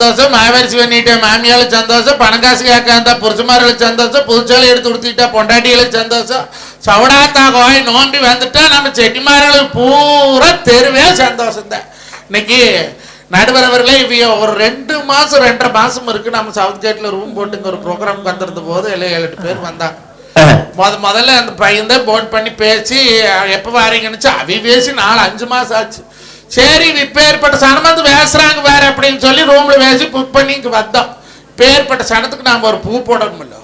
சந்தோஷம் மாவரிசி பண்ணிட்ட மாமியாளுக்கு சந்தோஷம் பணங்காசு கேட்காந்த புருஷமார்களுக்கு சந்தோஷம் புதுச்சாலை எடுத்து கொடுத்துட்டா பொண்டாட்டிகளுக்கு சந்தோஷம். சவடாத்தா கோய் நோம்பி வந்துட்டா நம்ம செட்டிமார்களுக்கு பூரா தெருவே சந்தோஷம் தான் இன்னைக்கு நடுவரவர்களே இவ ஒரு ரெண்டு மாசம் ரெண்டரை மாசம் இருக்கு. நம்ம சவுத் கேட்ல ரூம் போட்டு இங்க ஒரு ப்ரோக்ராம் வந்திருந்த போது எல்லாம் ஏழு எட்டு பேர் வந்தாங்க. முத முதல்ல அந்த பையன் தான் போன் பண்ணி பேசி எப்போ வாரீங்கன்னு? அவி பேசி நாலு அஞ்சு மாசம் ஆச்சு. சரி இப்பேற்பட்ட சனம் வந்து பேசுறாங்க வேற அப்படின்னு சொல்லி ரூம்ல பேசி புக் பண்ணி இங்க வந்தோம். பேர்பட்ட சனத்துக்கு நாம ஒரு பூ போடணும்ல.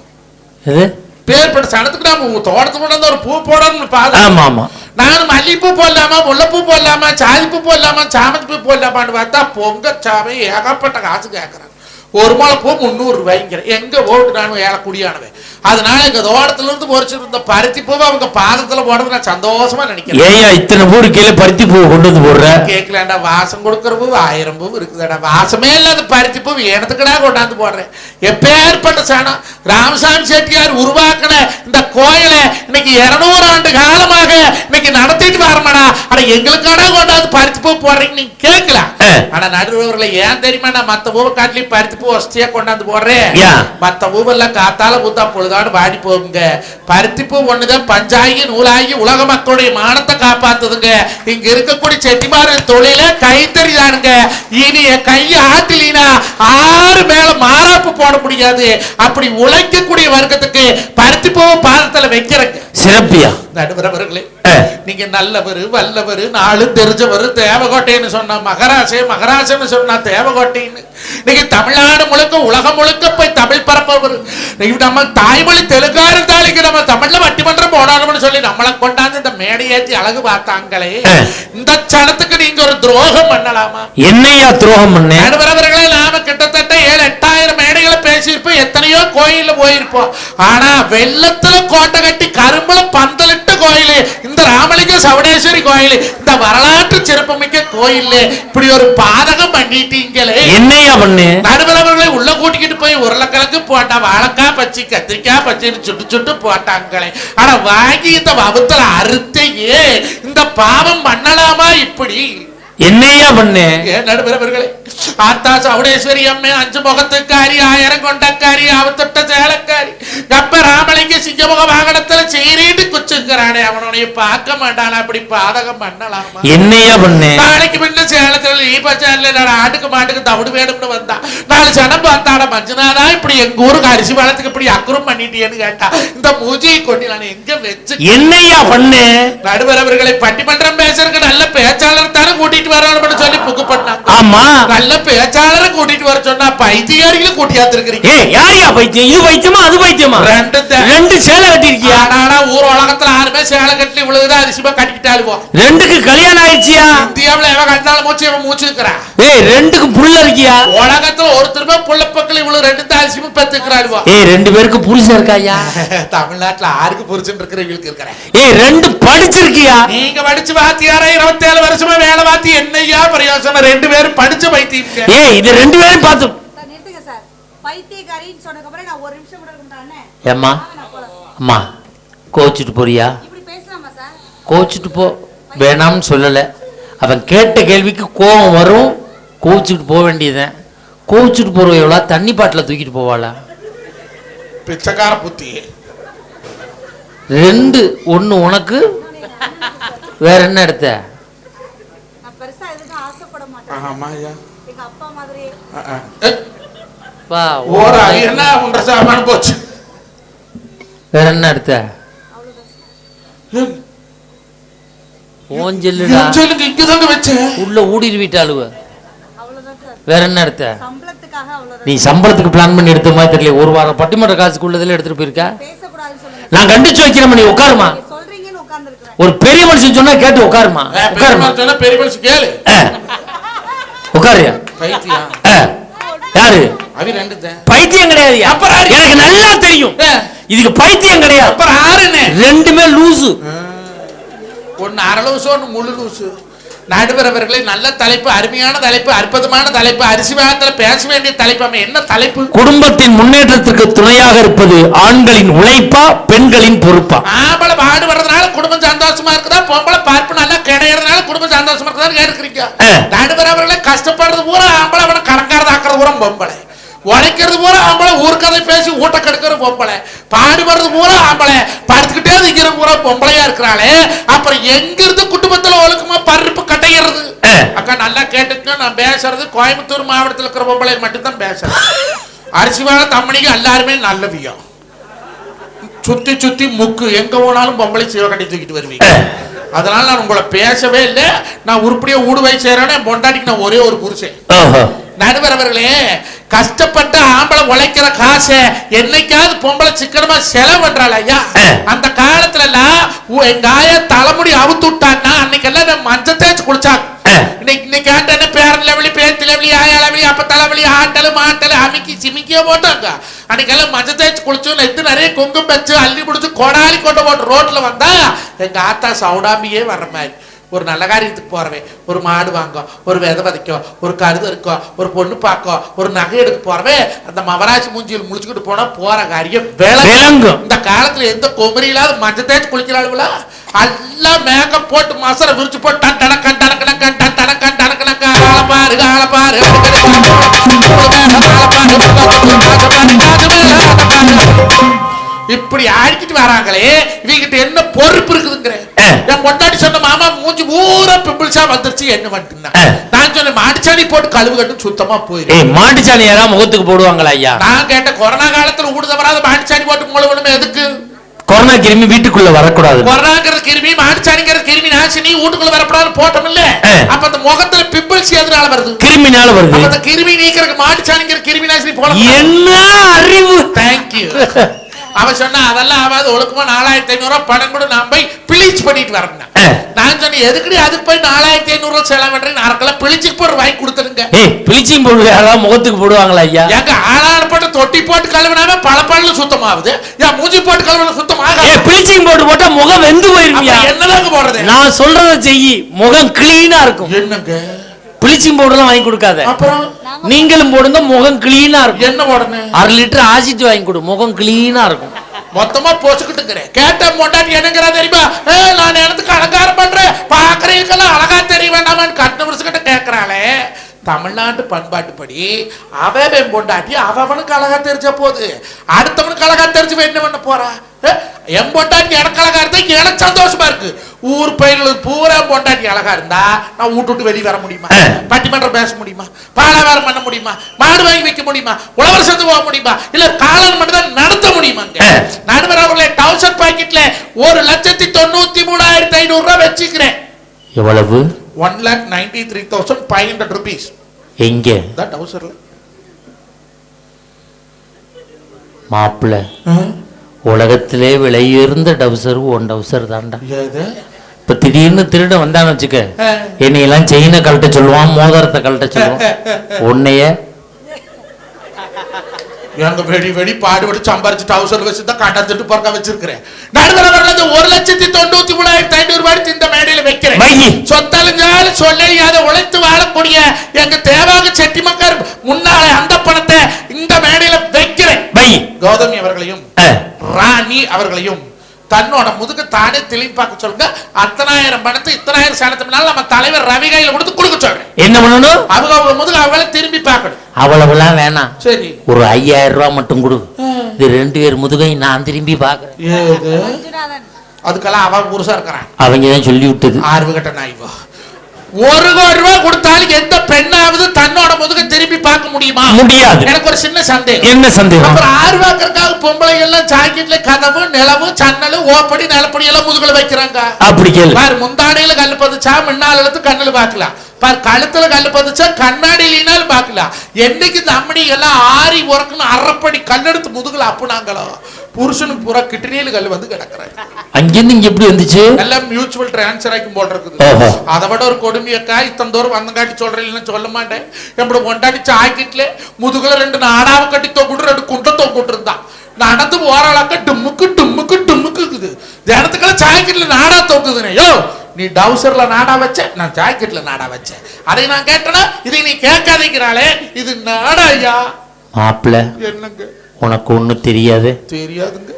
எது? பேர்பட்ட சனத்துக்கு நாம தோட்டத்துக்கு வந்து ஒரு பூ போடணும்னு பார்த்தோம் ஆமா ஆமா. நான் மல்லிகைப்பூ போடலாமா முல்லைப்பூ போடலாமா சாதிப்பூ போடலாமா சாமந்தி பூ போடலாமான்னு பார்த்தா பொங்க சாமி ஏகப்பட்ட காசு கேட்கறாங்க ஒரு முளை பூ முந்நூறு ரூபாய்ங்கிறேன் எங்க ஓட்டு நான் ஏழை குடியானவன். அதனால எங்க தோட்டத்துல இருந்து பொறிச்சிருந்த பருத்தி பூவை அவங்க பாதத்துல போடுறது நான் சந்தோஷமா நினைக்கிறேன். ஏயா இத்தனை பூ கீழே பருத்தி பூ கொண்டு வந்து போடுற? கேட்கலாண்டா வாசம் கொடுக்குற பூ ஆயிரம் பூ இருக்குதாடா. வாசமே இல்லாத பருத்தி பூ எனத்துக்கடா கொண்டாந்து போடுறேன். எப்பேற்பட்ட சாணம்? ராமசாமி செட்டியார் உருவாக்கின இந்த கோயிலை இன்னைக்கு இருநூறு ஆண்டு காலமாக இன்னைக்கு நடத்திட்டு வரமாடா. ஆனா எங்களுக்கான கொண்டாந்து பருத்தி பூ போடுறீங்க நீங்க கேட்கலாம். ஆனா நடுவர்களை ஏன் தெரியுமா நான் மத்த பூவை காட்டிலையும் பருத்தி பூ வசதியா கொண்டாந்து போடுறேன்? மத்த பூவெல்லாம் காத்தால பூத்தா பொழுதாடு வாடி போகுங்க. பருத்தி பூ ஒண்ணுதான் பஞ்சாகி நூலாகி உலக மக்களுடைய மானத்தை காப்பாத்துதுங்க. இங்க இருக்கக்கூடிய செட்டிமார தொழில கைத்தறிதானுங்க இனி என் கையை ஆட்டிலீனா ஆறு மேல மாறாப்பு போட முடியாது. அப்படி உழைக்கக்கூடிய வர்க்கத்துக்கு பருத்தி பூவை பாதத்துல வைக்கிறங்க. சிறப்பியா? நடுவரவர்களே. நீங்க நல்லவர் வல்லவர் நாலு தெரிஞ்சவர் தேவகோட்டைன்னு சொன்னா மகராசே மகராசன்னு சொன்னா தேவகோட்டைன்னு. நீங்க தமிழ்நாடு முழுக்க உலகம் முழுக்க போய் தமிழ் பரப்பவர். நம்ம தாய்மொழி தெலுங்கா இருந்தாலும் நம்ம தமிழ்ல வட்டிமன்றம் போடணும்னு சொல்லி நம்மளை கொண்டாந்து இந்த மேடை அழகு பார்த்தாங்களே. இந்த சனத்துக்கு நீங்க ஒரு துரோகம் பண்ணலாமா? என்னையா துரோகம் பண்ண? நடுவரவர்களே நாம கிட்டத்தட்ட ஏழு எட்டாயிரம் மேடைகளை பேசியிருப்போம் எத்தனையோ கோயில்ல போயிருப்போம். ஆனா வெள்ளத்துல கோட்டை கட்டி கரும்புல பந்தலிட்ட கோயில் இந்த ராமலிங்க சவடேஸ்வரி கோயில் இந்த வரலாற்று சிறப்புமிக்க கோயில் இப்படி ஒரு பாதகம் பண்ணிட்டீங்களே. என்னையா பண்ணு? நடுவரவர்களை உள்ள கூட்டிக்கிட்டு போய் உருளைக்கிழங்கு போட்டா வாழைக்காய் பச்சி கத்திரிக்காய் பச்சின்னு சுட்டு சுட்டு போட்டாங்களே. ஆனா வாங்கி இந்த வகுத்துல அறுத்தையே இந்த பாவம் பண்ணலாமா இப்படி? என்னையா பண்ணு? ஏன் நடுவரவர்களே ஆத்தா சவுடேஸ்வரி அம்மே அஞ்சு முகத்துக்காரி ஆயிரம் கொண்டக்காரி அவத்தொட்ட சேலக்காரி. கப்ப ராமலிங்க சிங்கமுக வாகனத்துல சீரிட்டு குச்சுக்கிறானே அவனுடைய பார்க்க மாட்டானா அப்படி பாதகம் பண்ணலாமா? என்னையா பண்ணு? நாளைக்கு முன்ன சேலத்துல ஈபச்சாரில நான் ஆட்டுக்கு மாட்டுக்கு தவிடு வேணும்னு வந்தா. நாலு சனம் பார்த்தாட மஞ்சுனாதா இப்படி எங்க ஊருக்கு அரிசி வளத்துக்கு இப்படி அக்குறம் பண்ணிட்டியேன்னு கேட்டா. இந்த மூஜியை கொண்டு நான் எங்க வச்சு என்னையா பண்ணு? நடுவர் அவர்களை பட்டிமன்றம் பேசுறதுக்கு நல்ல பேச்சாளர் தானே கூட்டிட்டு வரணும்னு சொல்லி புக்கு பண்ணாங்க ஆமா. நல்ல பேச்சாளரை கூட்டிட்டு வர சொன்னா பைத்தியாரிகளை கூட்டியாத்திருக்கிறீங்க. ஏ யாரையா பைத்தியம்? இது பைத்தியமா அது பைத்தியமா? ரெண்டு ரெண்டு சேலை கட்டிருக்கியா ஆனா ஊர் உலகத்துல ஆறுமே சேலை கட்டி இவ்வளவுதான் அரிசிமா கட்டிக்கிட்டாலுவோம் ரெண்டுக்கு கல்யாணம் ஆயிடுச்சியா? இந்தியாவுல எவன் கட்டினாலும் மூச்சு இவன் மூச்சு இருக்கிறான் ஏய் ரெண்டுக்கு புள்ள இருக்கியா? உலகத்துல ஒருத்தருமே புள்ள ரெண்டு தான் அரிசிமா பெத்துக்கிறாளுவோ? ஏய் ரெண்டு பேருக்கு புருஷன் இருக்காயா தமிழ்நாட்டுல ஆருக்கு புரிச்சுட்டு இருக்கிறவங்களுக்கு இருக்கிறேன். ஏய் ரெண்டு படிச்சிருக்கியா? நீங்க படிச்சு வாத்தியாரா இருபத்தி ஏழு வருஷமா வேலை வாத்தி என்னையா? பிரயோசனம். ரெண்டு பேரும் படிச்ச பைத்தியம் ஏய் இது ரெண்டு பேரும் பார்த்து. நான் ஒரு நிமிஷம் கூட இருக்க மாட்டேன். ஏம்மா. அம்மா கோச்சிட்டு போறியா? இப்படி பேசலாமா சார்? கோச்சிட்டு போ. வேணாம்னு சொல்லலை. அவன் கேட்ட கேள்விக்கு கோவம் வரும். கோச்சிட்டு போக வேண்டியதுதான். கோச்சிட்டு போகிற எவ்வளோ தண்ணி பாட்டில் தூக்கிட்டு போவாளா? பிச்சைக்கார புத்தி. ரெண்டு ஒன்று உனக்கு வேற என்ன எடுத்த? வேற என்ன எடுத்த? ஓஞ்சல்லுடா. இங்கதாங்க வச்சேன். உள்ள ஊடிட்டு விட்டாளுவ அவ்வளவுதான் சார் வேற என்ன எடுத்த? நீ சம்பளத்துக்கு பிளான் பண்ணி எடுத்த மாதிரி தெரியல ஒரு வாரம் பட்டிமன்ற காசுக்குள்ளதில் எடுத்துட்டு போயிருக்க? நான் கண்டிச்சு வைக்கிறேன் நீ உட்காருமா ஒரு பெரிய மனுஷன் சொன்னா கேட்டு உட்காருமா உட்காருமா சொன்னா பெரிய மனுஷன் கேளு. ஆ. யாரு? பைத்தியம் கிடையாது. அப்புறம்? எனக்கு நல்லா தெரியும். இதுக்கு பைத்தியம் கிடையாது. ரெண்டுமே லூசு. ஒன்னு அரை லூசு ஒன்னு முழு லூசு. நடுவரவர்களே நல்ல தலைப்பு அருமையான தலைப்பு அற்புதமான தலைப்பு அரிசி வாகத்துல பேச வேண்டிய தலைப்பு. என்ன தலைப்பு குடும்பத்தின் முன்னேற்றத்திற்கு துணையாக இருப்பது ஆண்களின் உழைப்பா பெண்களின் பொறுப்பா ஆம்பளை பாடுபடுறதுனால குடும்பம் சந்தோஷமா இருக்குதா பொம்பளை பார்ப்பு நல்லா கிடைக்கிறதுனால குடும்பம் சந்தோஷமா இருக்குதா கேட்டுக்கிறீங்க ஆ. நடுவர் அவர்களே கஷ்டப்படுறது பூரா ஆம்பளை அவனை கடங்காரதாக்குறது பூரா பொம்பளை உழைக்கிறது பூரா ஆம்பளை ஊர்க்கதை பேசி ஊட்ட கெடுக்கிற பொம்பளை. பாடுபடுறது பூரா ஆம்பளை. படுத்துக்கிட்டே நிக்கிற பூரா பொம்பளையா இருக்கிறாளே. அப்புறம் எங்கிருந்து குடும்பத்துல ஒழுக்கமா பருப்பு கட்டைகிறது அக்கா நல்லா கேட்டுக்க நான் பேசுறது கோயம்புத்தூர் மாவட்டத்தில் இருக்கிற பொம்பளை மட்டும்தான் பேசுறேன். அரிசிவான தம்மணிக்கு எல்லாருமே நல்லவியம் சுத்தி சுத்தி முக்கு. எங்க போனாலும் பொம்பளை சிவகட்டி தூக்கிட்டு வருவீங்க. அதனால நான் உங்களை பேசவே இல்லை. நான் உருப்படியா ஊடுவை செய்யறேன்னு பொண்டாட்டிக்கு நான் ஒரே ஒரு புருஷன் நடுவர் அவர்களே கஷ்டப்பட்டு ஆம்பளை உழைக்கிற காசை என்னைக்காவது பொம்பளை சிக்கனமா செலவு பண்றாள் ஐயா அந்த காலத்துல எல்லாம் எங்க ஆயா தலைமுடி அவுத்து விட்டான்னா சிமிக்கியோ போட்டாங்க. அன்னைக்கெல்லாம் மஞ்சள் தேய்ச்சி குளிச்சு நெத்து நிறைய குங்குமம் வச்சு அள்ளி பிடிச்சு கொடாலி கொண்டு போட்டு ரோட்ல வந்தா எங்க ஆத்தா சவுடாம்பியே வர்ற மாதிரி. ஒரு நல்ல காரியத்துக்கு போறவன் ஒரு மாடு வாங்க ஒரு விதை விதைக்கோ ஒரு கருது இருக்கோ ஒரு பொண்ணு பார்க்கோ ஒரு நகை எடுக்க போறவன் அந்த மவராசி மூஞ்சியில் முழிச்சுக்கிட்டு போனா போற காரியம் விளங்கும். இந்த காலத்துல எந்த கொமரி இல்லாத மஞ்சள் தேய்ச்சி குளிக்கிறாளுங்களா எல்லாம் மேக்கப் போட்டு மசரை விரிச்சு போட்டு டன் டனக்கன் டனக்கனக்கன் டன் டனக்கன் டனக்கனக்கா ஆள பாரு ஆள பாரு இப்படி ஆடிக்கிட்டு வராங்களே இவங்கிட்ட என்ன பொறுப்பு இருக்குதுங்கிற? என் பொண்டாட்டி சொன்ன மாமா மூஞ்சி ஊரா பிம்பிள்ஸா வந்துருச்சு என்ன வந்துட்டுனா நான் சொன்னேன் மாட்டுச்சாணி போட்டு கழுவு கட்டு சுத்தமா ஏய் மாட்டுச்சாணி யாரா முகத்துக்கு போடுவாங்களா ஐயா? நான் கேட்ட கொரோனா காலத்துல ஊடுத வராத மாட்டுச்சாணி போட்டு முழுவணுமே எதுக்கு? கொரோனா கிருமி வீட்டுக்குள்ள வரக்கூடாது. கொரோனாங்கிற கிருமி மாட்டுச்சாணிங்கிற கிருமி நாசினி வீட்டுக்குள்ள வரப்படாது போட்டோம் இல்ல. அப்ப அந்த முகத்துல பிம்பிள்ஸ் எதனால வருது? கிருமினால வருது. அந்த கிருமி நீக்கிறதுக்கு மாட்டுச்சாணிங்கிற கிருமி நாசினி போட என்ன அறிவு? தேங்க்யூ அவன் சொன்னா அதெல்லாம் ஆகாது ஒழுக்கமா நாலாயிரத்தி ஐநூறு ரூபாய் பணம் கூட நான் போய் பிளீச் பண்ணிட்டு வரேன். நான் சொன்னேன் எதுக்குடி அதுக்கு போய் நாலாயிரத்தி ஐநூறு ரூபாய் செலவு பண்றேன் அறக்கெல்லாம் பிளிச்சுக்கு போட்டு வாங்கி கொடுத்துருங்க ப்ளீச்சிங் பவுடர் யாராவது முகத்துக்கு போடுவாங்களா ஐயா? எங்க ஆளான போட்டு தொட்டி போட்டு கழுவினாம பல பல்லு சுத்தமாகுது. ஏன் மூஞ்சி போட்டு கழுவின சுத்தமாக ப்ளீச்சிங் பவுடர் போட்டா முகம் வெந்து போயிருமியா? என்னதாங்க போடுறது? நான் சொல்றத செய் முகம் கிளீனா இருக்கும். என்னங்க? ப்ளீச்சிங் பவுடர்லாம் வாங்கி கொடுக்காத. அப்புறம்? நீங்களும் போடுங்க முகம் கிளீனா இருக்கும். என்ன போடணும்? அரை லிட்டர் ஆசிட் வாங்கி கொடு முகம் கிளீனா இருக்கும். மொத்தமா போச்சுக்கிட்டுங்கிறேன் கேட்ட மொண்டாட்டி என்னங்கிறா தெரியுமா? ஏ நான் எனக்கு அலங்காரம் பண்றேன். பாக்குறதுக்கெல்லாம் அழகா தெரிய வேண்டாமான்னு கட்டின வருஷக்கிட்ட கேட்கறாளே தமிழ்நாட்டு பண்பாட்டுப்படி அவன் பொண்டாட்டி அவனுக்கு அழகா தெரிஞ்ச போது அடுத்தவனுக்கு அழகா தெரிஞ்சு என்ன பண்ண போறா? என் பொண்டாட்டி எனக்கு அழகா இருந்தா எனக்கு சந்தோஷமா இருக்கு. ஊர் பயிர்களுக்கு பூரா பொண்டாட்டி அழகா இருந்தா நான் வீட்டு விட்டு வெளியே வர முடியுமா? பட்டிமன்றம் பேச முடியுமா? பாலாவாரம் பண்ண முடியுமா? மாடு வாங்கி வைக்க முடியுமா? உழவர் சேர்ந்து போக முடியுமா? இல்ல காலன் மட்டும் தான் நடத்த முடியுமாங்க நடுவர் அவர்களே டவுசர் பாக்கெட்ல ஒரு லட்சத்தி தொண்ணூத்தி மூணாயிரத்தி ஐநூறு ரூபாய் வச்சுக்கிறேன். எவ்வளவு? One lakh ninety three thousand five hundred rupees எங்க தான் டவுசர்ல மாப்பிள்ள உலகத்திலே விலையுயர்ந்த டவுசர் ஒன் டவுசர் தான்டா. இப்ப திடீர்னு திருட வந்தான்னு வச்சுக்க. என்னையெல்லாம் செயினை கழட்ட சொல்லுவான் மோதிரத்தை கழட்ட சொல்லுவான். உன்னைய எங்க வெடி வெடி பாடுபட்டு சம்பாரிச்சு டவுசர் வச்சு தான் கண்டத்துட்டு பிறக்க வச்சிருக்கிறேன் நடுவர் அவர்களது ஒரு லட்சத்தி தொண்ணூத்தி மூணாயிரத்தி ஐநூறு ரூபாய் இந்த மேடையில வைக்கிறேன் வையி. சொத்தழிஞ்சாலும் சொல்லழியாத உழைத்து வாழக்கூடிய எங்க தேவாக செட்டி மக்கள் முன்னாலே அந்த பணத்தை இந்த மேடையில வைக்கிறேன் கௌதமி அவர்களையும். ராணி அவர்களையும் தன்னோட முதுகு தானே தெளிவு பார்க்க சொல்லுங்க. அத்தனாயிரம் பணத்தை இத்தனாயிரம் சேனத்தினால நம்ம தலைவர் ரவி கையில கொடுத்து கொடுக்க சொல்றேன். என்ன பண்ணணும்? அவங்க அவங்க முதுகு அவங்கள திரும்பி பார்க்கணும். அவ்வளவுலாம் வேணாம். சரி. ஒரு ஐயாயிரம் ரூபாய் மட்டும் கொடு. இது ரெண்டு பேர் முதுகை நான் திரும்பி பார்க்கறேன். அதுக்கெல்லாம் அவன் புருஷா இருக்கிறான். அவங்க தான் சொல்லி விட்டது. ஆர்வு கட்ட நாய்வா ஒரு கோடி ரூபாய் கொடுத்தாலும் எந்த பெண்ணாவது தன்னோட முதுக திரும்பி பார்க்க முடியுமா? முடியாது. எனக்கு ஒரு சின்ன சந்தேகம். என்ன சந்தேகம்? அப்புறம் ஆர்வாக்கறக்காக பொம்பளை எல்லாம் ஜாக்கெட்ல கதவு நிலவு சன்னலு ஓப்படி நிலப்படி எல்லாம் முதுகுல வைக்கிறாங்க. அப்படி கேளு. பாரு முந்தானையில கல்லு பதிச்சா முன்னால எடுத்து கண்ணுல பாக்கலாம் பாரு கழுத்துல கல்லு பதிச்சா கண்ணாடி இல்லைனாலும் பாக்கலாம் என்னைக்கு இந்த அம்மணி எல்லாம் ஆறி உறக்குன்னு அரைப்படி கல்லெடுத்து முதுகுல அப்புனாங்களோ? புருஷனுக்கு பூரா கிட்னியில கல் வந்து கிடக்குறேன் அங்கிருந்து இங்க எப்படி வந்துச்சு? எல்லாம் மியூச்சுவல் டிரான்ஸ்ஃபர் ஆகும் போல் இருக்குது. அதை விட ஒரு கொடுமையக்கா இத்தனை தூரம் வந்தங்காட்டி சொல்றேன் சொல்ல மாட்டேன். எப்படி ஒண்டாடி சாக்கிட்டுல முதுகுல ரெண்டு நாடாவை கட்டி தொங்கிட்டு ரெண்டு குண்டை தொங்கிட்டு இருந்தான் நடந்து போறாளாக்க டும்முக்கு டும்முக்கு டும்முக்கு இருக்குது. தினத்துக்கெல்லாம் ஜாக்கெட்ல நாடா தொங்குதுனே. யோ நீ டவுசர்ல நாடா வச்ச? நான் ஜாக்கெட்ல நாடா வச்சேன் அதை நான் கேட்டனா? இதை நீ கேட்காதீங்கிறாளே. இது நாடா ஐயா மாப்பிள்ள என்னங்க? உனக்கு ஒண்ணும் தெரியாது? தெரியாதுங்க.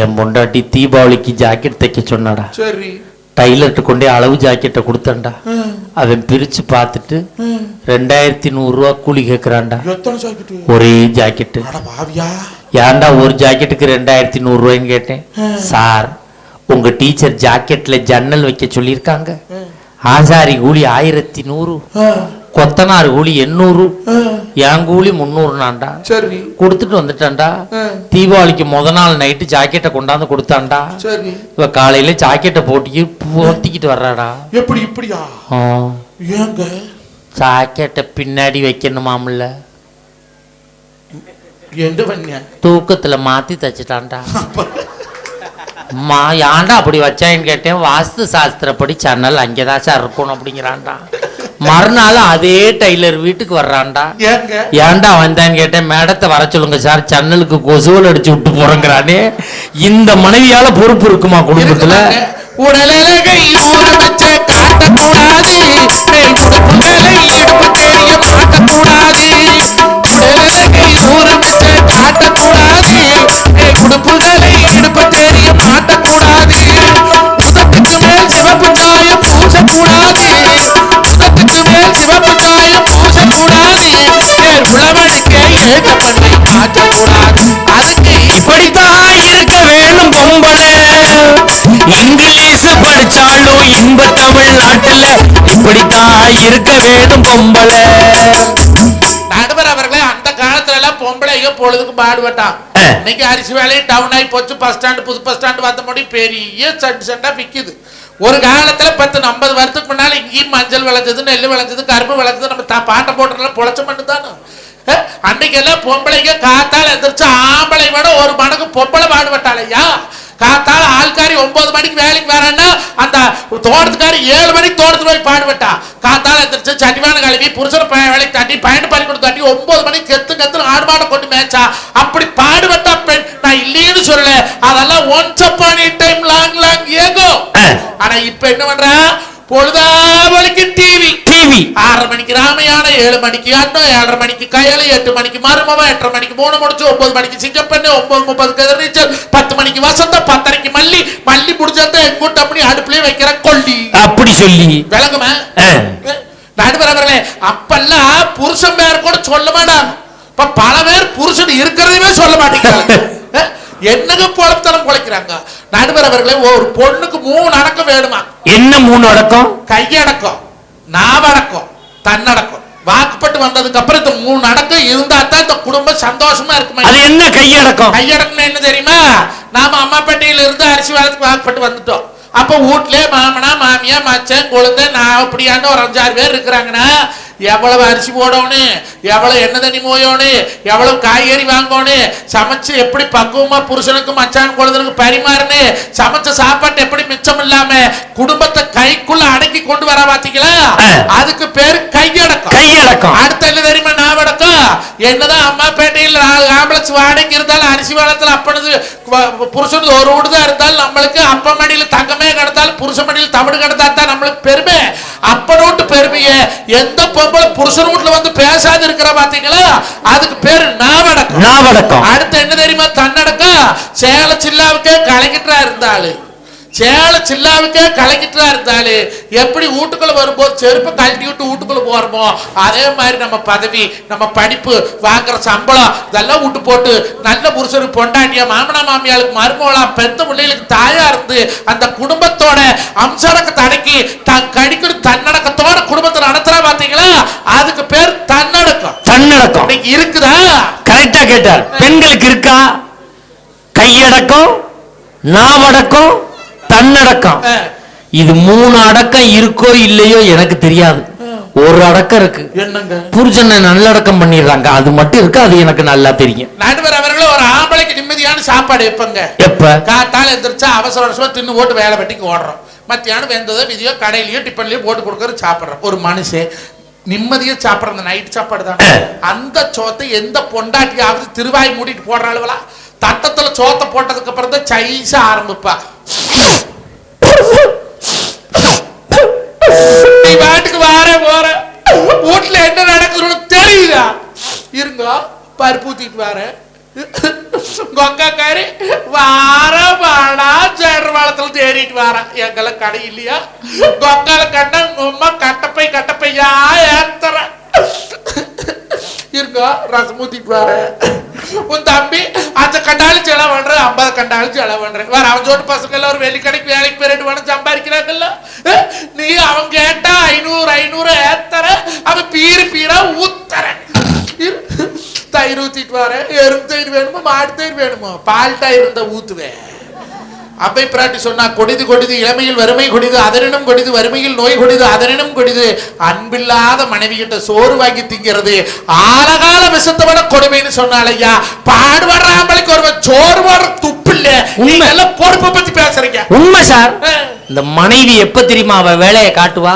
என் பொண்டாட்டி தீபாவளிக்கு ஜாக்கெட் தைக்க சொன்னாடா. சரி. டைலர்கிட்ட கொண்டே அளவு ஜாக்கெட்டை கொடுத்தேன்டா. அவன் பிரிச்சு பார்த்துட்டு ரெண்டாயிரத்தி நூறுரூவா கூலி கேட்குறான்டா ஒரே ஜாக்கெட்டு ஏன்டா ஒரு ஜாக்கெட்டுக்கு ரெண்டாயிரத்தி நூறுரூவாய்ன்னு கேட்டேன்? சார் உங்க டீச்சர் ஜாக்கெட்ல ஜன்னல் வைக்க சொல்லியிருக்காங்க. ஆசாரி கூலி ஆயிரத்தி நூறு. கொத்தனார் கூலி எண்ணூறு என் கூலி முந்நூறுனாண்டா சரி. கொடுத்துட்டு வந்துட்டான்டா. தீபாவளிக்கு முத நாள் நைட்டு ஜாக்கெட்டை கொண்டாந்து கொடுத்தான்டா. சரி. இவ காலையில ஜாக்கெட்டை போட்டிக்கு போட்டிக்கிட்டு வர்றாடா. எப்படி இப்படியா? ஏங்க? ஜாக்கெட்டை பின்னாடி வைக்கணுமாம்ல. தூக்கத்துல மாத்தி தச்சுட்டான்டா. அம்மா ஏன்டா அப்படி வச்சான்னு கேட்டேன். வாஸ்து சாஸ்திரப்படி சன்னல் அங்கேதான் சார் இருக்கணும் அப்படிங்கிறான்டா. மறுநாள் அதே டைலர் வீட்டுக்கு வர்றான்டா. ஏன்டா வந்தான்னு கேட்டேன் மேடத்தை வர சொல்லுங்க சார் சன்னலுக்கு கொசுவல் அடிச்சு விட்டு போறேங்கிறானே. இந்த மனைவியால பொறுப்பு இருக்குமா குடும்பத்துல. உடலழகை காட்டக்கூடாது. காட்டக்கூடாது. உடுப்புகளை எடுப்பு தெரிய மாட்டக்கூடாது. உளவழுக்கே ஏகப்பட்டை மாற்றக்கூடாது அதுக்கு இப்படித்தான் இருக்க வேணும் பொம்பளை இங்கிலீஷ் படிச்சாலும் இன்ப தமிழ்நாட்டுல இப்படித்தான் இருக்க வேணும் பொம்பளை நடுவர் அவர்களே அந்த காலத்துல எல்லாம் பொம்பளைங்க பொழுதுக்கு பாடுபட்டான். இன்னைக்கு அரிசி வேலையும் டவுன் ஆகி போச்சு பஸ் ஸ்டாண்டு புது பஸ் ஸ்டாண்டு வந்த முடி பெரிய சண்டு சண்டா விக்குது. ஒரு காலத்துல பத்து ஐம்பது வருஷத்துக்கு முன்னால இங்கேயும் மஞ்சள் விளைஞ்சது நெல் விளைஞ்சது கரும்பு விளைஞ்சது நம்ம பாட்டை போட்டுனால பொழைச்ச மண்ணு தானே அன்னைக்கு எல்லாம் பொம்பளைங்க காத்தால எந்திரிச்சு ஆம்பளை விட ஒரு மடங்கு பொம்பளை பாடுபட்டாளையா காத்தால ஆள்காரி ஒன்பது மணிக்கு வேலைக்கு வரேன்னா அந்த தோட்டத்துக்காரி ஏழு மணிக்கு தோட்டத்துல போய் பாடுபட்டா காத்தால எந்திரிச்சு சட்டிவான கழுவி புருஷனை வேலைக்கு தட்டி பயணம் கொடுத்து தட்டி ஒன்பது மணிக்கு கெத்து கத்து ஆடு மாடை கொண்டு மேய்ச்சா. அப்படி பாடுபட்டா பெண். நான் இல்லைன்னு சொல்லல. அதெல்லாம் once upon time long long ago ஆனா இப்ப என்ன பண்றா? பொழுதாவளிக்கு டிவி டிவி ஆறரை மணிக்கு ராமையான ஏழு மணிக்கு அண்ணன் ஏழரை மணிக்கு கயலை எட்டு மணிக்கு மருமவன் எட்டரை மணிக்கு மூணு முடிச்சு ஒன்பது மணிக்கு சிங்கப்பண்ணு ஒன்பது முப்பது கதிர்நீச்சல் பத்து மணிக்கு வசந்தம் பத்தரைக்கு மல்லி. மல்லி முடிச்சத எங்கூட்ட அப்படி அடுப்புலயே வைக்கிற கொல்லி. அப்படி சொல்லி. விளங்குமா. நடுவர் அவர்களே அப்பெல்லாம் புருஷன் பேர் கூட சொல்ல மாட்டாங்க இப்ப பல பேர் புருஷன் இருக்கிறதையுமே சொல்ல மாட்டேங்கிறாங்க. என்னங்க பொழத்தனம் குலைக்கிறாங்க? நடுவர் அவர்களே ஒரு பொண்ணுக்கு மூணு அடக்கம் வேணுமா? என்ன மூணு அடக்கம்? கையடக்கம். நாவடக்கம் தன்னடக்கம். வாக்குப்பட்டு வந்ததுக்கு அப்புறம் இந்த மூணு அடக்கம் இருந்தா தான் இந்த குடும்பம் சந்தோஷமா இருக்குமா. அது என்ன கையடக்கம்? கையடக்கம் என்ன தெரியுமா? நாம அம்மாப்பேட்டையில இருந்து அரிசி வேலைக்கு வாக்குப்பட்டு வந்துட்டோம். அப்ப வீட்லயே மாமனா மாமியா மச்சன் குழந்தை நான் அப்படியாண்டு ஒரு அஞ்சாறு பேர் இருக்கிறாங்கன்னா எவ்வளவு அரிசி போடணும் எவ்வளவு எண்ணெய் தண்ணி மோயணும் எவ்வளவு காய்கறி வாங்கணும் சமைச்சு எப்படி பக்குவமா புருஷனுக்கு மச்சான் குழந்தைக்கு பரிமாறுன்னு சமைச்ச சாப்பாட்டு எப்படி மிச்சம் இல்லாம குடும்பத்தை கைக்குள்ள அடக்கி கொண்டு வர பாத்தீங்களா? அதுக்கு பேரு கையடக்கம். கையடக்கம். அடுத்து என்ன தெரியுமா ஞாபகம் என்னதான் அம்மா பேட்டையில் ஆம்பளை வாடகைக்கு இருந்தாலும் அரிசி வாழத்துல அப்பனது புருஷனுக்கு ஒரு வீடு தான் இருந்தாலும் நம்மளுக்கு அப்ப மடியில தங்கமே கிடந்தாலும் புருஷ மடியில் தமிழ் கிடந்தா தான் நம்மளுக்கு பெருமை. அப்பனோட்டு பெருமைய. எந்த பொம்பளை புருஷன் வீட்டுல வந்து பேசாது இருக்கிற பாத்தீங்களா? அதுக்கு பேரு நாவடக்கம். நாவடக்கம். அடுத்து என்ன தெரியுமா? தன்னடக்கம். சேல சில்லாவுக்கே கலக்கிட்டா இருந்தாளு. சேல சில்லாவுக்கே கலக்கிட்டா இருந்தாளு. எப்படி வீட்டுக்குள்ள வரும்போது செருப்பை கழட்டி விட்டு வீட்டுக்குள்ள போறோமோ? அதே மாதிரி நம்ம பதவி நம்ம படிப்பு வாங்குற சம்பளம் இதெல்லாம் விட்டு போட்டு நல்ல புருஷனுக்கு பொண்டாட்டியா மாமனா மாமியாளுக்கு மருமகளா பெத்த பிள்ளைகளுக்கு தாயா இருந்து அந்த குடும்பத்தோட அம்சடக்கத்தை அடக்கி தான் கடிக்கிற தன்னடக்கத்தோட குடும்பத்தை நடத்துறா பாத்தீங்களா? அதுக்கு பேர் தன்னடக்கம். தன்னடக்கம். இருக்குதா? கரெக்டா கேட்டார். பெண்களுக்கு இருக்கா? கையடக்கம் நாவடக்கம் தன்னடக்கம். இது மூணு அடக்கம் இருக்கோ இல்லையோ எனக்கு தெரியாது. ஒரு அடக்கம் இருக்கு. புருஷனை நல்லடக்கம் பண்ணிடுறாங்க. அது மட்டும் இருக்கு அது எனக்கு நல்லா தெரியும். நடுவர் அவர்களும் ஒரு ஆம்பளைக்கு நிம்மதியான சாப்பாடு வைப்பங்க எப்ப? காத்தால எந்திரிச்சா அவசர அவசரமா தின்னு போட்டு வேலை வெட்டிக்கு ஓடுறோம். மத்தியானம் வெந்ததோ விதியோ கடையிலயோ டிஃபன்லயோ போட்டு கொடுக்கறது சாப்பிடுறோம். ஒரு மனுஷன் நிம்மதியா சாப்பிடுற அந்த நைட் சாப்பாடு தான்? அந்த சோத்தை எந்த பொண்டாட்டியாவது திருவாய் மூடிட்டு போடுற அளவுல? தட்டத்துல சோத்தை போட்டதுக்கு அப்புறம் தான் சைஸா ஆரம்பிப்பா. வீட்டுல பருப்பு ஊத்திட்டு வரேன் கொக்கக்காரி வார வாடா வளத்துல தேடிட்டு வாரா. எங்களை கடை இல்லையா? கொங்கால கண்ட உம்மா கட்டப்பை கட்டப்பையா ஏத்தற. இருக்கோ ரசம் ஊத்திட்டு வர. உன் தம்பி அஞ்சு கண்டாலும் செலவு பண்ற ஐம்பது கண்டாலும் செலவு பண்ற. வேற அவன் சோட்டு பசங்க எல்லாம் ஒரு வெளிக்கடைக்கு வேலைக்கு போயிட்டு வேணும் சம்பாதிக்கிறாங்கல்ல? நீ அவன் கேட்டா ஐநூறு ஐநூறு ஏத்தர அவன் பீரு பீரா ஊத்தர இரு. தயிர் ஊத்திட்டு வரேன். எறும்பு தயிர் வேணுமா? மாடு தயிர் வேணுமா? பால் தயிர் இருந்தா ஊத்துவேன். அப்பை பிராட்டி சொன்னா கொடிது கொடிது இளமையில் வறுமை கொடிது அதனினும் கொடிது வறுமையில் நோய் கொடிது அதனினும் கொடிது. அன்பில்லாத மனைவி கிட்ட சோறு வாங்கி திங்கிறது. ஆலகால விஷத்தை விட கொடுமைன்னு சொன்னாள் ஐயா பாடுபடுற ஆம்பளைக்கு ஒரு சோறு போடுற துப்பு இல்ல. எல்லாம் பொறுப்பை பத்தி பேசுறீங்க. உண்மை சார். இந்த மனைவி எப்ப தெரியுமா அவ வேலையை காட்டுவா?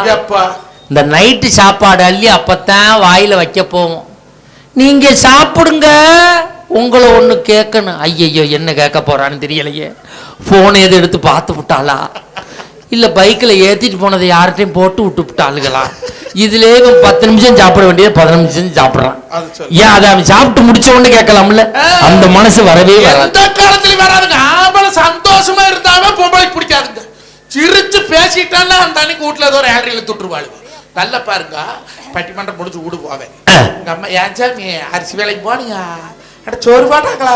இந்த நைட்டு சாப்பாடு அள்ளி அப்பத்தான் வாயில வைக்க போவோம். நீங்க சாப்பிடுங்க. உங்களை ஒண்ணு கேட்கணும். ஐயையோ என்ன கேட்க போறான்னு தெரியலையே. போன் எது எடுத்து பார்த்து விட்டாளா? இல்ல பைக்கில் ஏத்திட்டு போனதை யார்கிட்டயும் போட்டு விட்டு விட்டாளுகளா? இதுலயே இவன் பத்து நிமிஷம் சாப்பிட வேண்டியது பதினஞ்சு நிமிஷம் சாப்பிடுறான். ஏன் அதை அவன் சாப்பிட்டு முடிச்ச உடனே கேட்கலாம்ல? அந்த மனசு வரவே வராது. எந்த காலத்துலயும் வராதுங்க ஆம்பளை சந்தோஷமா இருந்தாவே பொம்பளைக்கு பிடிக்காதுங்க. சிரிச்சு பேசிட்டான்னா அந்த அன்னைக்கு வீட்டுல ஏதோ ஒரு ஏழரையில துட்டுருவாளுங்க நல்லா பாருங்க. பட்டிமன்றம் முடிச்சு வீடு போவேன். எங்க அம்மா ஏன் சாமி அரிசி வேலைக்கு போனீங்க அட சோறு போட்டாங்களா?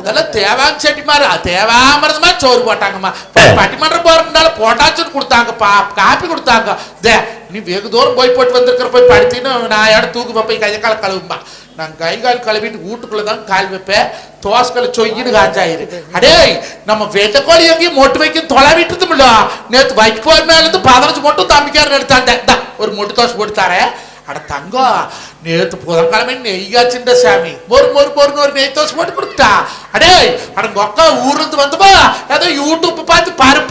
அதெல்லாம் தேவாங்க செட்டிமாரு. தேவாமரதுமா சோறு போட்டாங்கம்மா. பட்டிமன்றம் போறதுனால போட்டாச்சுன்னு கொடுத்தாங்க பா காப்பி கொடுத்தாங்க. தே நீ வெகு தூரம் போய் போட்டு வந்திருக்கிற போய் படுத்தின்னு நான் இடம் தூக்கு போய் கையை கால கழுவுமா நான் கை கால் கழுவிட்டு வீட்டுக்குள்ள தான் கால் வைப்பேன். தோசைக்கல் சொய்யின்னு காஞ்சாயிரு. அடே நம்ம வெட்டக்கோழி கோழி எங்கேயும் மொட்டு வைக்க தொலை இருந்தோம்ல நேத்து வைக்கோல் மேலேருந்து மேல பதினஞ்சு மட்டும் தம்பிக்காரன் எடுத்தாண்டேன் இந்தா, ஒரு மொட்டு தோசை போட்டு தரேன். அட தங்கம் நேத்து புதன்கிழமை நெய்யாச்சுண்ட சாமி. ஒரு ஒரு பொருன்னு ஒரு நெய் தோசை போட்டு கொடுத்துட்டா. அடே அட கொக்கா ஊர்ல இருந்து வந்துமா ஏதோ யூடியூப்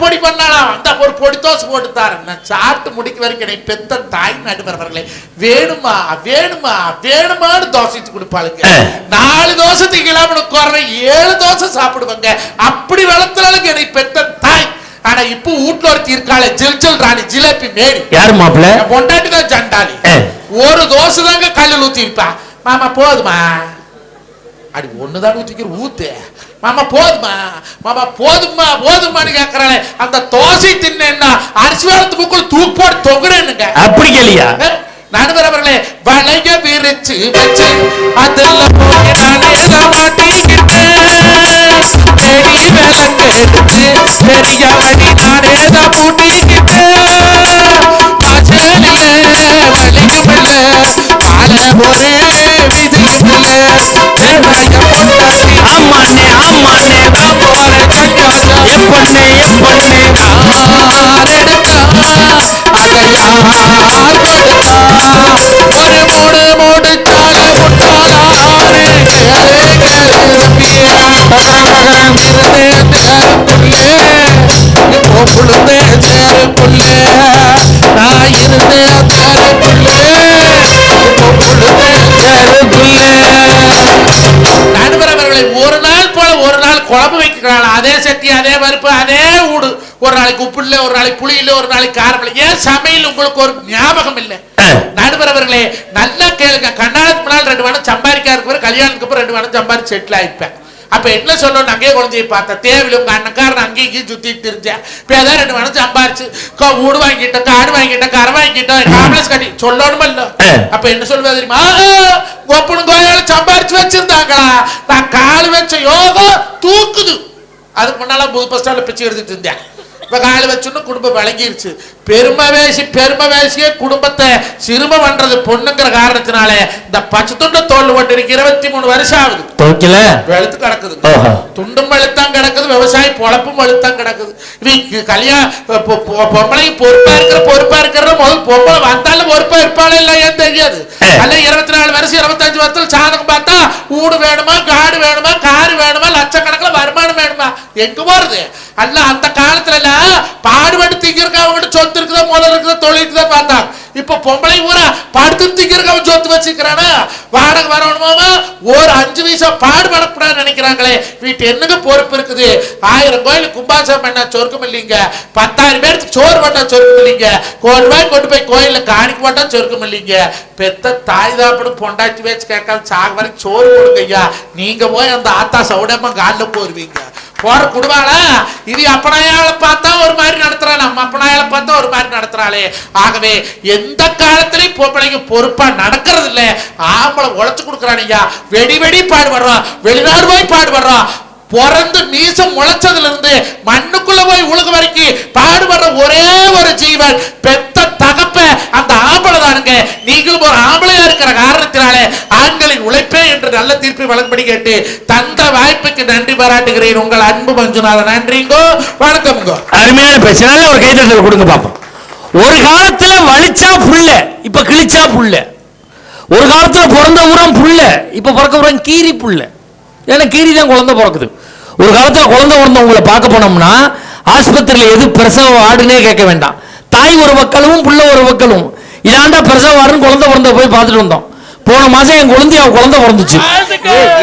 பருப்பொடி பண்ணலாம் அந்த ஒரு பொடி தோசை போட்டு தரேன் நான் சாப்பிட்டு முடிக்க வரைக்கும் என்னை பெத்த தாய் நடுவர்களே வேணுமா? வேணுமா? வேணுமான்னு தோசை கொடுப்பாளுங்க. நாலு தோசை திங்கலாம்னு குறை ஏழு தோசை சாப்பிடுவாங்க. அப்படி வளர்த்துறாளுங்க என்னை பெத்த தாய். ஆனா இப்போ வீட்டுல ஒருத்தி இருக்காளே ஜில் ஜில் ராணி ஜிலேபி மேரி. யார் மாப்பிள்ள? பொண்டாட்டி தான் ஜண்டாளி. ஒரு தோசை தாங்க கல்லில் ஊத்தி மாமா போதுமா? அடி ஒண்ணுதான் ஊத்திக்கிற ஊத்து. மாமா போதுமா? மாமா போதுமா? போதுமான்னு கேக்குறாளே. அந்த தோசை தின்னா அரிசி வாரத்து புக்குள் தூக்கு போட்டு தொங்குறேன்னுங்க. அப்படி கேளியா? நடுவர் அவர்களே வளைய விரிச்சு வச்சு அதுல போய் நானே மாட்டிக்கிட்டேன் பெரிய விளக்கு எடுத்து பெரிய வழி நானே தான் பூட்டிக்கிட்டேன் கொடுத்தா ஒரு மூடு மூடுச்சால முட்டாளாரு இருந்தேன் சேருக்குள்ளே நான் இருந்தேன் சேருக்குள்ளே நடுவர் அவர்களை ஒரு நாள் போல ஒரு நாள் குழம்பு வைக்கிறாள். அதே சட்டி அதே பருப்பு அதே ஊடு. ஒரு நாளைக்கு உப்பு இல்லை ஒரு நாளைக்கு புளி இல்லை ஒரு நாளைக்கு காரம் இல்லை ஏன் சமையல் உங்களுக்கு ஒரு ஞாபகம் இல்லை? அவர்களே நல்லா கேளுங்க. கண்ணாலத்துக்கு முன்னால் ரெண்டு வனம் சம்பாதிக்கா இருக்கிற கல்யாணத்துக்கு அப்புறம் ரெண்டு வனம் சம்பாதிச்சு செட்டில் ஆயிருப்பேன் அப்ப என்ன சொல்லணும் அங்கேயே குழந்தைய பார்த்தேன். தேவையில்ல உங்க அண்ணக்காரன் அங்கேயும் இங்கேயும் சுத்திட்டு இருந்தேன். இப்ப ஏதாவது ரெண்டு வனம் சம்பாரிச்சு வீடு வாங்கிட்டேன் காடு வாங்கிட்டேன் கரை வாங்கிட்டேன் காம்ப்ளெக்ஸ் கட்டி சொல்லணுமா இல்ல அப்ப என்ன சொல்லுவா தெரியுமா? ஒப்பனும் கோயால சம்பாரிச்சு வச்சிருந்தாங்களா? நான் கால் வச்ச யோகம் தூக்குது. அதுக்கு முன்னால புது பஸ் ஸ்டாண்ட்ல பிச்சை எடுத்துட்டு இருந்தேன். இப்ப கால் வச்சுன்னு குடும்பம் விளங்கிருச்சு. பெருமை வேசி பெருமை வேசியே குடும்பத்தை சிறுமை பண்றது பொண்ணுங்கிற காரணத்தினால இந்த பச்சை துண்டு தோல் ஓட்டு இருபத்தி மூணு வருஷம் ஆகுது. துவைக்கல? வெளுத்து கிடக்குது. துண்டும் வெளுத்தான் கிடக்குது விவசாயி பொழப்பும் வெளுத்தான் கிடக்குது. இவங்க கல்யாணம் பொம்பளை பொறுப்பா இருக்கிற பொறுப்பா இருக்கிற முதல் பொம்பளை வந்தாலும் பொறுப்பா இருப்பாளே இல்ல ஏன் தெரியாது. அல்ல இருபத்தி நாலு வருஷம் இருபத்தஞ்சு வருஷத்துல சாதகம் பார்த்தா வீடு வேணுமா காடு வேணுமா காரு வேணுமா எங்க போறது? அல்ல அந்த காலத்துல எல்லாம் பாடுபட்டு திங்கிறக்க அவங்க சொத்து இருக்குதா முதல் இருக்குதா தொழில் இருக்குதா பார்த்தாங்க. இப்ப பொம்பளை பூரா படுத்து திங்கிறக்க அவன் சொத்து வச்சுக்கிறானா? வாடகை வரணுமாமா ஒரு அஞ்சு வயசா பாடுபடக்கூடாதுன்னு நினைக்கிறாங்களே. வீட்டு என்னங்க பொறுப்பு இருக்குது? ஆயிரம் கோயிலுக்கு கும்பாசம் பண்ணா சொருக்கம் இல்லைங்க. பத்தாயிரம் பேருக்கு சோறு பண்ணா சொருக்கம் இல்லைங்க. கோடி ரூபாய் கொண்டு போய் கோயில்ல காணிக்க போட்டா சொருக்கம் இல்லைங்க. பெத்த தாய் தாப்படும் பொண்டாச்சி வச்சு கேட்காது சாக வரைக்கும் சோறு கொடுங்க ஐயா. நீங்க போய் அந்த ஆத்தா சவுடமா காலில் போருவீங்க. போற குடுவாளா இது அப்பனாயால பார்த்தா ஒரு மாதிரி நடத்துறாள். நம்ம அப்பனாயால பார்த்தா ஒரு மாதிரி நடத்துறாளே. ஆகவே எந்த காலத்திலயும் பொம்பளைங்க பொறுப்பா நடக்கிறது இல்ல ஆம்பளை உழைச்சு குடுக்குறானியா வெடி வெடி பாடுபடுறான். வெளிநாடு போய் பாடுபடுறான். பிறந்து மீசம் முளைச்சதுல இருந்து மண்ணுக்குள்ள போய் உலக வரைக்கும் பாடுபடுற ஒரே ஒரு ஜீவன். பெத்த தகப்ப அந்த ஆம்பளை தானுங்க. நீங்களும் ஒரு ஆம்பளையா இருக்கிற காரணத்தினாலே ஆண்களின் உழைப்பே என்று நல்ல தீர்ப்பை வழங்கப்படி கேட்டு தந்த வாய்ப்புக்கு நன்றி பாராட்டுகிறேன். உங்கள் அன்பு மஞ்சுநாத நன்றிங்கோ. வணக்கம்ங்கோ. அருமையான பேச்சு. நல்ல ஒரு கைதட்டல் கொடுங்க பாப்போம். ஒரு காலத்துல வலிச்சா புள்ள இப்ப கிழிச்சா புள்ள ஒரு காலத்துல பிறந்த உரம் புள்ள இப்ப பிறக்க உரம் கீரி புள்ள ஏன்னா கீரி தான் குழந்தை பிறக்குது. ஒரு காலத்துல குழந்தை பிறந்தவங்களை பார்க்க போனோம்னா ஆஸ்பத்திரியில எது பிரசவ வார்டுனே கேட்க வேண்டாம். தாய் ஒரு பக்கலும் புள்ள ஒரு பக்கலும் இதாண்டா பிரசவ வார்டுன்னு குழந்தை பிறந்த போய் பார்த்துட்டு வந்தோம். போன மாசம் என் குழந்தை அவ குழந்தை பிறந்துச்சு.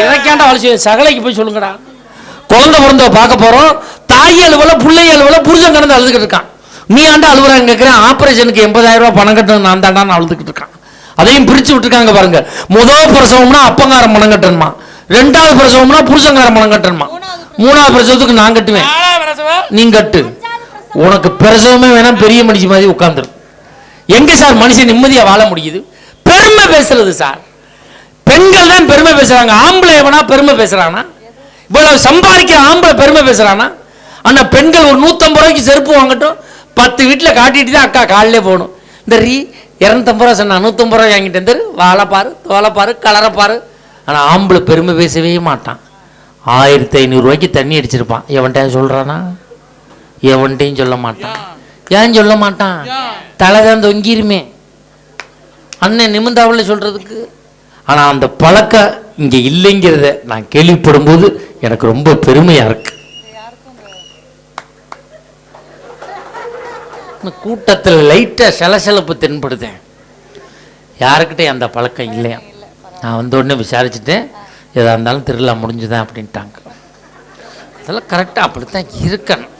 எனக்கேண்டா வலிச்சு? சகலைக்கு போய் சொல்லுங்கடா. குழந்தை பிறந்த பார்க்க போறோம். தாய் அலுவல பிள்ளை அலுவல புருஷன் கிடந்து அழுதுகிட்டு இருக்கான். நீ ஆண்டா அழுவுறாங்க கேட்கிறேன் ஆபரேஷனுக்கு எண்பதாயிரம் ரூபாய் பணம் கட்டணும். நான் தாண்டான்னு அழுதுகிட்டு இருக்கான். அதையும் பிரிச்சு விட்டுருக்காங்க பாருங்க. முதல் பிரசவம்னா அப்பங்காரம் பணம் கட்டணுமா? ரெண்டாவது பிரசவம்னா புருஷங்காரம் பணம் கட்டணுமா? மூணாவது பிரசவத்துக்கு நான் கட்டுவேன். நீ கட்டு. உனக்கு பிரசவமே வேணாம் பெரிய மனுஷி மாதிரி உட்காந்துரு எங்க சார் மனுஷன் நிம்மதியா வாழ முடியுது? பெருமை பேசுறது சார். பெண்கள் தான் பெருமை பேசுறாங்க. ஆம்பளை எவனா பெருமை பேசுறானா? இவ்வளவு சம்பாதிக்கிற ஆம்பளை பெருமை பேசுறானா? ஆனா பெண்கள் ஒரு நூத்தம்பது ரூபாய்க்கு செருப்பு வாங்கட்டும். பத்து வீட்டில் காட்டிட்டு தான் அக்கா காலிலே போகணும். இந்த ரீ இரநூத்தம்பது ரூபா சொன்னா நூற்றம்பது ரூபா வாங்கிட்டு வந்து வாழை தோலைப்பாரு கலரைப்பாரு ஆனால் கலரை ஆம்பளை பெருமை பேசவே மாட்டான். ஆயிரத்தி ஐநூறுரூவாய்க்கு தண்ணி அடிச்சிருப்பான். எவன்கிட்ட சொல்கிறானா எவன்கிட்டையும் சொல்ல மாட்டான். ஏன் சொல்ல மாட்டான்? தலை தான் தொங்கிருமே. அண்ணன் நிமிந்தாவில் சொல்கிறதுக்கு ஆனால் அந்த பழக்கம் இங்கே இல்லைங்கிறத நான் கேள்விப்படும் போது எனக்கு ரொம்ப பெருமையாக இருக்குது கூட்டத்தில் லைட்டாக சலசலப்பு தென்படுதேன் யாருக்கிட்டே அந்த பழக்கம் இல்லையா? நான் வந்த உடனே விசாரிச்சுட்டேன் எதாக இருந்தாலும் திருவிழா முடிஞ்சுதான் அப்படின்ட்டாங்க. அதெல்லாம் கரெக்டாக அப்படித்தான் இருக்கணும்.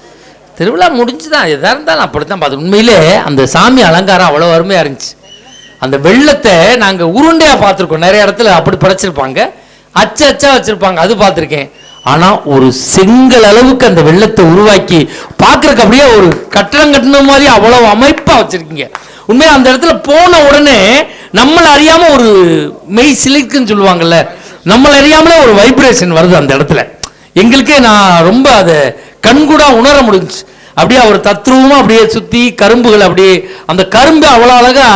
திருவிழா முடிஞ்சுதான் எதாக இருந்தாலும் அப்படி தான் பார்த்து. உண்மையிலே அந்த சாமி அலங்காரம் அவ்வளோ அருமையாக இருந்துச்சு. அந்த வெள்ளத்தை நாங்கள் உருண்டையாக பார்த்துருக்கோம். நிறைய இடத்துல அப்படி படைச்சிருப்பாங்க. அச்சு அச்சா வச்சுருப்பாங்க. அது பார்த்துருக்கேன். ஆனால் ஒரு செங்கல் அளவுக்கு அந்த வெள்ளத்தை உருவாக்கி பார்க்கறதுக்கு அப்படியே ஒரு கட்டடம் கட்டின மாதிரி அவ்வளோ அமைப்பாக வச்சிருக்கீங்க. உண்மை அந்த இடத்துல போன உடனே நம்மளை அறியாம ஒரு மெய் சிலிக்குன்னு சொல்லுவாங்கல்ல நம்மளை அறியாமலே ஒரு வைப்ரேஷன் வருது அந்த இடத்துல. எங்களுக்கே நான் ரொம்ப அதை கண்கூடா உணர முடிஞ்சுச்சு அப்படியே அவர் தத்ரூபமாக அப்படியே சுத்தி கரும்புகள் அப்படியே அந்த கரும்பு அவ்வளோ அழகா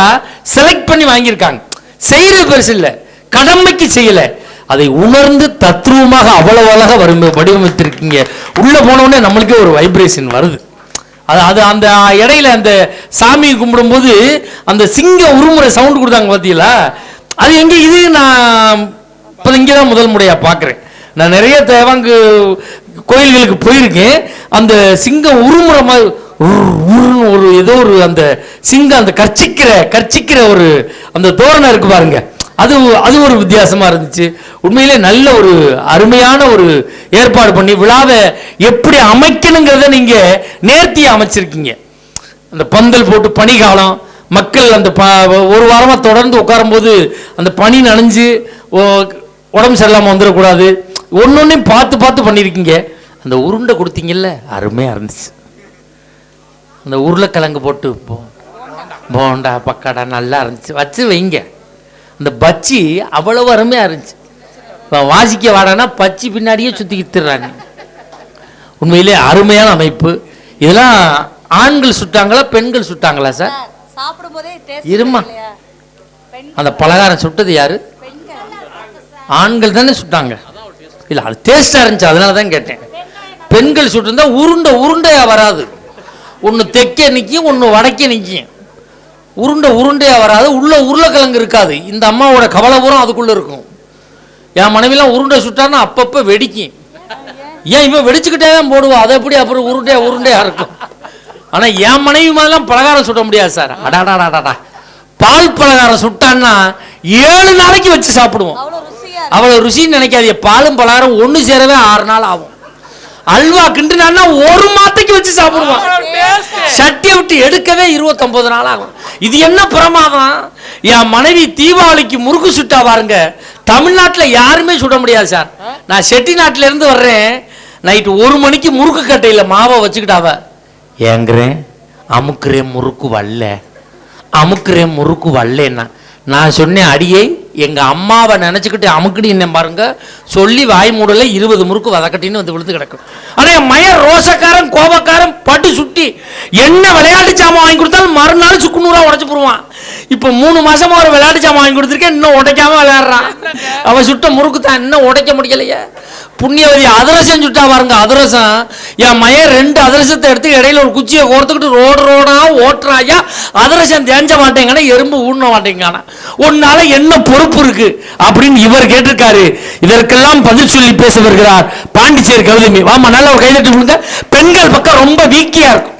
செலக்ட் பண்ணி வாங்கியிருக்காங்க. செய்யறது பெருசு இல்லை. கடமைக்கு செய்யலை. அதை உணர்ந்து தத்ரூபமாக அவ்வளவு அழகாக வரும் வடிவமைத்திருக்கீங்க. உள்ளே போன நம்மளுக்கே ஒரு வைப்ரேஷன் வருது. அது அது அந்த இடையில அந்த சாமியை கும்பிடும்போது அந்த சிங்க உருமுறை சவுண்ட் கொடுத்தாங்க பார்த்தீங்களா அது எங்கே இது நான் இப்போ இங்கே தான் முதல் முறையாக பார்க்குறேன் நான் நிறைய தேவாங்கு கோயில்களுக்கு போயிருக்கேன். அந்த சிங்கம் உருமுறை மாதிரி ஒரு ஏதோ ஒரு அந்த சிங்கம் அந்த கர்ச்சிக்கிற கர்ச்சிக்கிற ஒரு அந்த தோரணை இருக்கு பாருங்க. அது அது ஒரு வித்தியாசமாக இருந்துச்சு. உண்மையிலே நல்ல ஒரு அருமையான ஒரு ஏற்பாடு பண்ணி விழாவை எப்படி அமைக்கணுங்கிறத நீங்கள் நேர்த்தியாக அமைச்சிருக்கீங்க. அந்த பந்தல் போட்டு பனிகாலம் மக்கள் அந்த ப ஒரு வாரமாக தொடர்ந்து உட்காரும்போது அந்த பனி நனைஞ்சு ஓ- உடம்பு சரியில்லாமல் வந்துடக்கூடாது. ஒன்று ஒன்றையும் பார்த்து பார்த்து பண்ணியிருக்கீங்க. அந்த உருண்டை கொடுத்தீங்கல்ல அருமையாக இருந்துச்சு. அந்த உருளைக்கிழங்கு போட்டு போ போண்டா பக்காடா நல்லா இருந்துச்சு. வச்சு வைங்க. அந்த பச்சி அவ்வளவு அருமையா இருந்துச்சு. இப்போ வாசிக்க வாடானா பச்சி பின்னாடியே சுற்றிக்கிட்டு திர்றாங்க உண்மையிலே அருமையான அமைப்பு. இதெல்லாம் ஆண்கள் சுட்டாங்களா பெண்கள் சுட்டாங்களா சார்? இருமா. அந்த பலகாரம் சுட்டது யாரு? ஆண்கள் தானே சுட்டாங்க. இல்லை அது டேஸ்டாக இருந்துச்சு அதனால தான் கேட்டேன். பெண்கள் சுட்டிருந்தா உருண்டை உருண்டையா வராது. ஒன்று தெற்கே நிற்கும் ஒன்று வடக்கே நிற்கும் உருண்டை உருண்டையா வராது உள்ள உருளைக்கிழங்கு இருக்காது. இந்த அம்மாவோட கவலை பூரம் அதுக்குள்ள இருக்கும். என் மனைவிலாம் உருண்டை சுட்டான்னா அப்பப்போ வெடிக்கும். ஏன் இவன் வெடிச்சுக்கிட்டே தான் போடுவான் அதை எப்படி அப்புறம் உருண்டையா உருண்டையா இருக்கும்? ஆனா என் மனைவி மாதிரிலாம் பலகாரம் சுட முடியாது சார். அடாடாடாடா பால் பலகாரம் சுட்டான்னா ஏழு நாளைக்கு வச்சு சாப்பிடுவோம். அவ்வளவு ருசின்னு நினைக்காதீங்க. பாலும் பலகாரம் ஒண்ணு சேரவே ஆறு நாள் ஆகும். அல்வா கிண்டுனா ஒரு மாத்தைக்கு வச்சு சாப்பிடுவான். சட்டியை விட்டு எடுக்கவே இருபத்தொன்பது நாள் ஆகும். இது என்ன பிரமாதம்? என் மனைவி தீபாவளிக்கு முறுக்கு சுட்டா பாருங்க. தமிழ்நாட்டுல யாருமே சுட முடியாது சார். நான் செட்டி நாட்டுல இருந்து வர்றேன். நைட்டு ஒரு மணிக்கு முறுக்கு கட்டையில மாவை வச்சுக்கிட்டாவ ஏங்குறேன்? அமுக்குறேன் முறுக்கு வல்ல. அமுக்குறேன் முறுக்கு வல்லேன்னா. நான் சொன்னேன் அடியே எங்க அம்மாவை நினச்சிக்கிட்டு அமுக்குடி என்ன பாருங்க. சொல்லி வாய் மூடல இருபது முறுக்கு வதக்கட்டின்னு வந்து விழுந்து கிடக்கும். அதே என் மயன் ரோசக்காரன் கோபக்காரன் பட்டு சுட்டி என்ன விளையாட்டு சாமான் வாங்கி கொடுத்தாலும் மறுநாள் சுக்கு உடச்சி போடுவான். இப்போ மூணு மாசமா ஒரு விளையாட்டு சாமான் வாங்கி கொடுத்துருக்கேன் இன்னும் உடைக்காம விளையாடுறான். அவன் சுட்ட முறுக்கு தான் இன்னும் உடைக்க முடியலையே. புண்ணியவதி அதிரசம் சுட்டா பாருங்க அதிரசம். என் மயன் ரெண்டு அதிரசத்தை எடுத்து இடையில ஒரு குச்சியை கோர்த்துக்கிட்டு ரோடு ரோடா ஓட்டுறாயா? அதிரசம் தேஞ்ச மாட்டேங்கன்னா எறும்பு ஊண்ண மாட்டேங்கானா? உன்னால என்ன பொறுப்பு இருக்கு? அப்படின்னு இவர் கேட்டிருக்காரு. இதற்கெல்லாம் பதில் சொல்லி பேச வருகிறார் பாண்டிச்சேரி கௌதமி. வாமா நல்ல ஒரு கைதட்டி கொடுங்க. பெண்கள் பக்கம் ரொம்ப வீக்கியா இருக்கும்.